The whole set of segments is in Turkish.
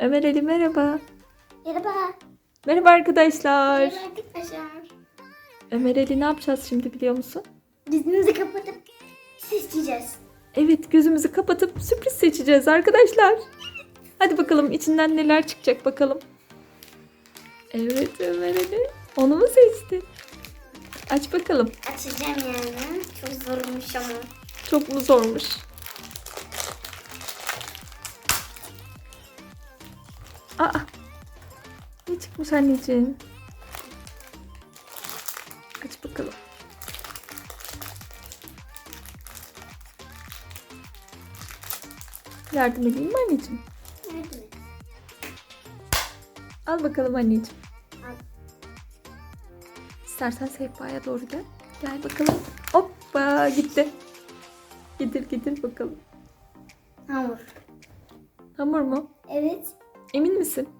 Ömer Ali merhaba. Merhaba. Merhaba arkadaşlar. Merhaba arkadaşlar. Ömer Ali ne yapacağız şimdi biliyor musun? Dizimizi kapatıp seçeceğiz. Evet gözümüzü kapatıp sürpriz seçeceğiz arkadaşlar. Hadi bakalım içinden neler çıkacak bakalım. Evet Ömer Ali. Onu mu seçti? Aç bakalım. Açacağım yani. Çok zormuş ama. Çok mu zormuş? Çıkmış anneciğim? Aç bakalım. Yardım edeyim mi anneciğim? Nerede? Al bakalım anneciğim. Al. İstersen sehpaya doğru gel. Gel bakalım. Hoppa gitti. Getir getir bakalım. Hamur. Hamur mu? Evet. Emin misin?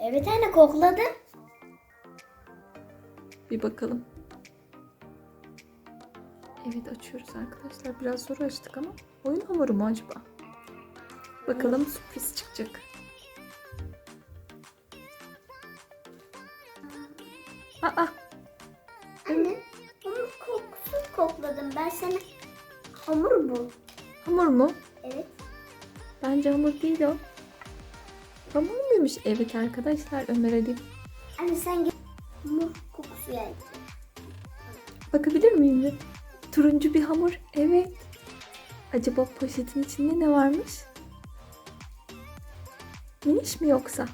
Evet anne kokladı. Bir bakalım. Evet açıyoruz arkadaşlar. Biraz zor açtık ama oyun hamuru mu acaba? Bakalım sürpriz çıkacak. Aa, Anne hamur kokusu kokladım. Ben sana hamur bu. hamur mu? Evet. Bence hamur değil o. Hamur muymuş? Evet arkadaşlar Ömer Ali. Anne sen git hamur kokusu geldi. Bakabilir miyim bir? Turuncu bir hamur. Evet. Acaba poşetin içinde ne varmış? Miniş mi yoksa?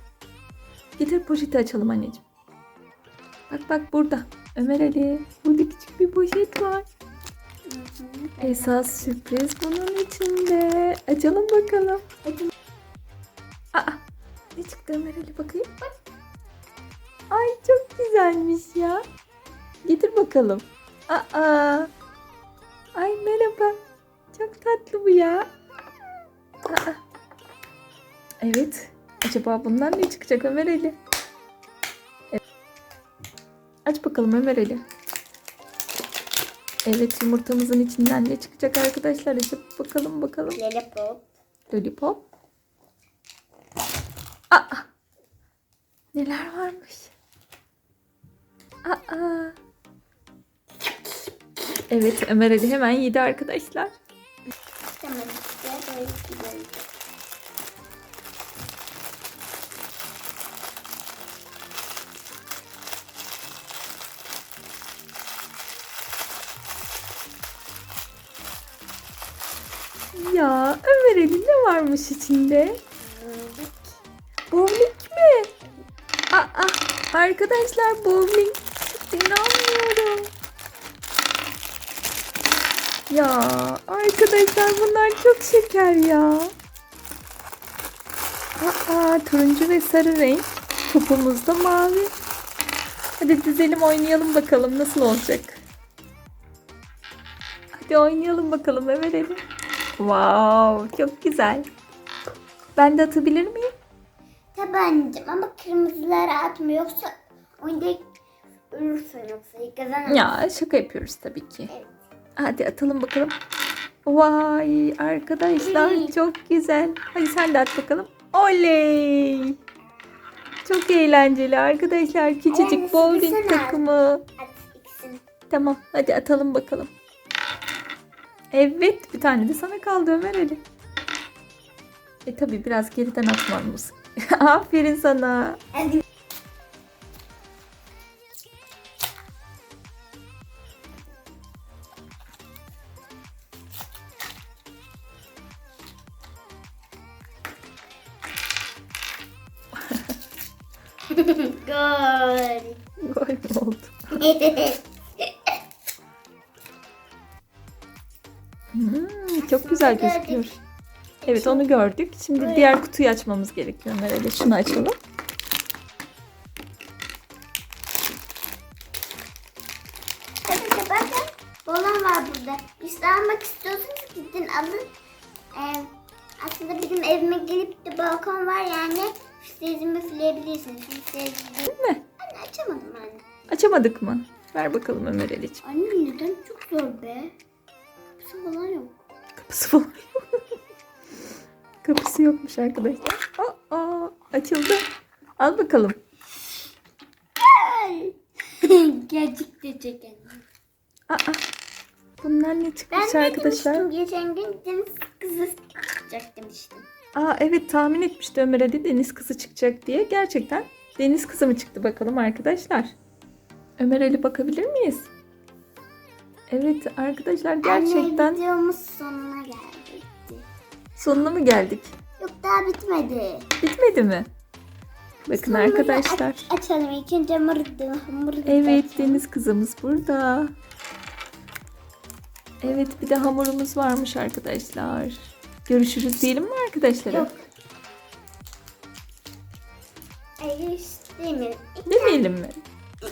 Getir poşeti açalım anneciğim. Bak bak burada. Ömer Ali. Burada küçük bir poşet var. Esas sürpriz bunun içinde. Açalım bakalım. Hadi. Ne çıktı Ömer Ali bakayım. Bak. Ay çok güzelmiş ya. Getir bakalım. Aa. Ay merhaba. Çok tatlı bu ya. Aa. Evet. Acaba bundan ne çıkacak Ömer Ali? Evet. Aç bakalım Ömer Ali. Evet yumurtamızın içinden ne çıkacak arkadaşlar? Açıp bakalım bakalım. Lollipop. Lollipop. Aa! Neler varmış? Aa! Evet Ömer Ali hemen yedi arkadaşlar. Ya Ömer Ali ne varmış içinde? Bowling mi? Aa! Arkadaşlar bowling. İnanmıyorum. Ya arkadaşlar bunlar çok şeker ya. Aa turuncu ve sarı renk. Topumuz da mavi. Hadi dizelim oynayalım bakalım nasıl olacak. Hadi oynayalım bakalım Ömer Ali. Wow çok güzel. Ben de atabilir miyim? Tabancam ama kırmızıları atma yoksa oyunda ölürsün yoksa kazanamazsın. Ya şaka yapıyoruz tabii ki. Evet. Hadi atalım bakalım. Vay arkadaşlar çok güzel. Hadi sen de at bakalım. Oley. Çok eğlenceli arkadaşlar. Küçücük bowling takımı. At ikisini. Tamam hadi atalım bakalım. Evet bir tane de sana kaldı Ömer Ali. E tabi biraz geriden atmamız. Aferin sana. Gol. Gol mü oldu? Hmm, çok güzel gözüküyor. Evet onu gördük. Şimdi Böyle. diğer kutuyu açmamız gerekiyor Ömer Ali. Şunu açalım. Tabii bakın balon var burada. Biz de almak istiyorsanız gidin alın. Ee, aslında bizim evime gelip de balkon var yani. Sezimi üfleyebilirsiniz. Sezimi. Değil mi? Anne açamadım anne. Açamadık mı? Ver bakalım Ömer Ali'ciğim. Anne neden çok zor be? Kapısı falan yok. Kapısı falan yok. Kapısı yokmuş arkadaşlar. Aa, Açıldı. Al bakalım. Gerçek de çeken. Aa, bunlar ne çıkmış Ben arkadaşlar? demiştim geçen gün deniz kızı çıkacak demiştim. Aa evet tahmin etmişti Ömer Ali deniz kızı çıkacak diye. Gerçekten deniz kızı mı çıktı bakalım arkadaşlar. Ömer Ali bakabilir miyiz? Evet arkadaşlar gerçekten Anne videomuz sonuna geldi. Sonuna mı geldik? Yok daha bitmedi. Bitmedi mi? Bakın Sonunu arkadaşlar. aç- açalım. Önce hamurdu. hamurdu Evet açalım. deniz kızımız burada. Evet bir de hamurumuz varmış arkadaşlar. Görüşürüz diyelim mi arkadaşlara? Yok. Hayır demeyelim. Demeyelim mi?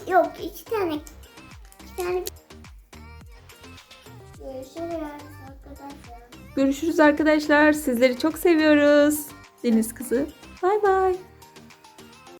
Yok iki tane. İki tane. Görüşürüz arkadaşlar. Sizleri çok seviyoruz. Deniz kızı. Bay bay.